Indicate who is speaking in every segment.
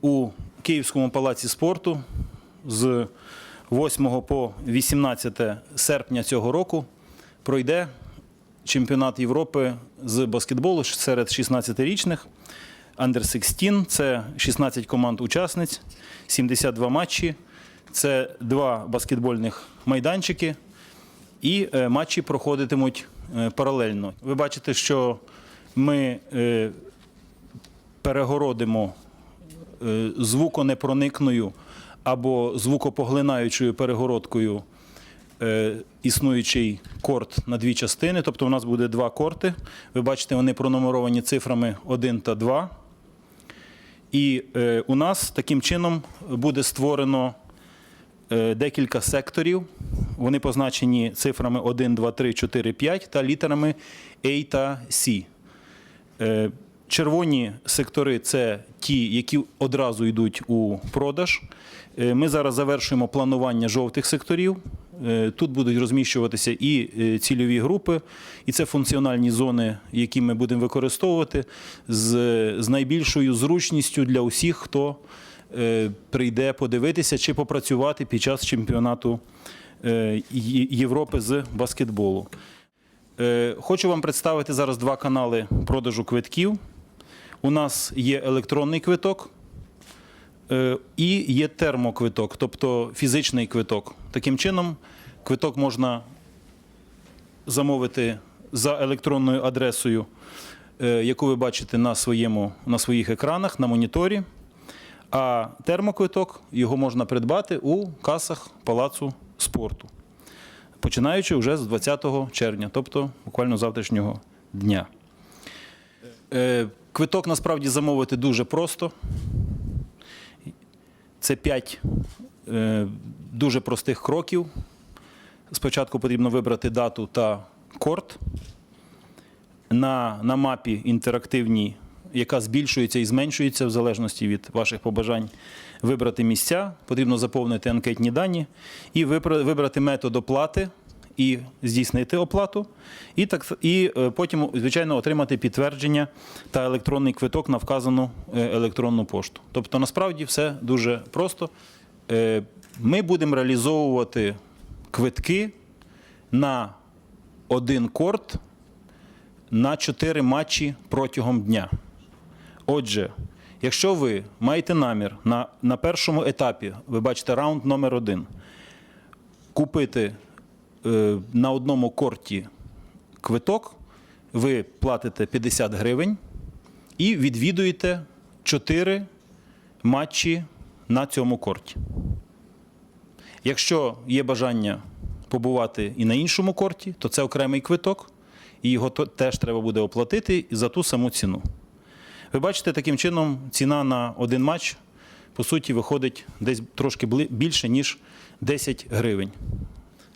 Speaker 1: у Київському палаці спорту з 8 по 18 серпня цього року пройде чемпіонат Європи з баскетболу серед 16-річних. Under 16 – це 16 команд учасниць, 72 матчі, це два баскетбольних майданчики, і е, матчі проходитимуть е, паралельно. Ви бачите, що ми е, перегородимо звуконепроникною або звукопоглинаючою перегородкою е, існуючий корт на дві частини. Тобто у нас буде два корти. Ви бачите, вони пронумеровані цифрами 1 та 2. І е, у нас таким чином буде створено е, декілька секторів. Вони позначені цифрами 1, 2, 3, 4, 5 та літерами A та C. Червоні сектори це ті, які одразу йдуть у продаж. Е, Ми зараз завершуємо планування жовтих секторів. Е, Тут будуть розміщуватися і е, цільові групи, і це функціональні зони, які ми будемо використовувати з, з найбільшою зручністю для усіх, хто прийде подивитися чи попрацювати під час чемпіонату Європи з баскетболу. Хочу вам представити зараз два канали продажу квитків. У нас є електронний квиток е, і є термоквиток, тобто фізичний квиток. Таким чином, квиток можна замовити за електронною адресою, е, яку ви бачите на, своєму, на своїх екранах, на моніторі. А термоквиток його можна придбати у касах палацу спорту починаючи вже з 20 червня, тобто буквально завтрашнього дня. Е, Квиток насправді замовити дуже просто. Це 5 дуже простих кроків. Спочатку потрібно вибрати дату та корт. На, на мапі інтерактивній, яка збільшується і зменшується в залежності від ваших побажань, вибрати місця, потрібно заповнити анкетні дані і вибрати метод оплати і здійснити оплату, і, так, і е, потім, звичайно, отримати підтвердження та електронний квиток на вказану е, електронну пошту. Тобто, насправді все дуже просто. Е, Ми будемо реалізовувати квитки на один корт на 4 матчі протягом дня. Отже, якщо ви маєте намір на, на першому етапі, ви бачите раунд номер один, купити на одному корті квиток, ви платите 50 гривень і відвідуєте 4 матчі на цьому корті. Якщо є бажання побувати і на іншому корті, то це окремий квиток, і його теж треба буде оплатити за ту саму ціну. Ви бачите, таким чином ціна на один матч, по суті, виходить десь трошки більше, ніж 10 гривень.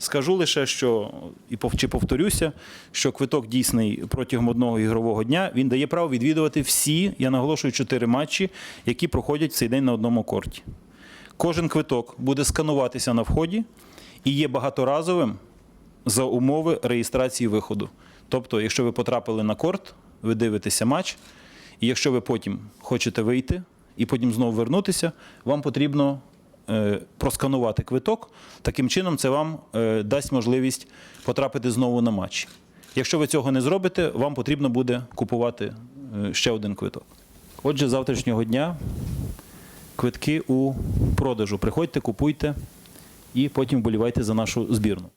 Speaker 1: Скажу лише, що і чи повторюся, що квиток дійсний протягом одного ігрового дня він дає право відвідувати всі, я наголошую, чотири матчі, які проходять цей день на одному корті. Кожен квиток буде скануватися на вході і є багаторазовим за умови реєстрації виходу. Тобто, якщо ви потрапили на корт, ви дивитеся матч, і якщо ви потім хочете вийти і потім знову вернутися, вам потрібно просканувати квиток. Таким чином, це вам е, дасть можливість потрапити знову на матч. Якщо ви цього не зробите, вам потрібно буде купувати е, ще один квиток. Отже, з завтрашнього дня квитки у продажу. Приходьте, купуйте і потім вболівайте за нашу збірну.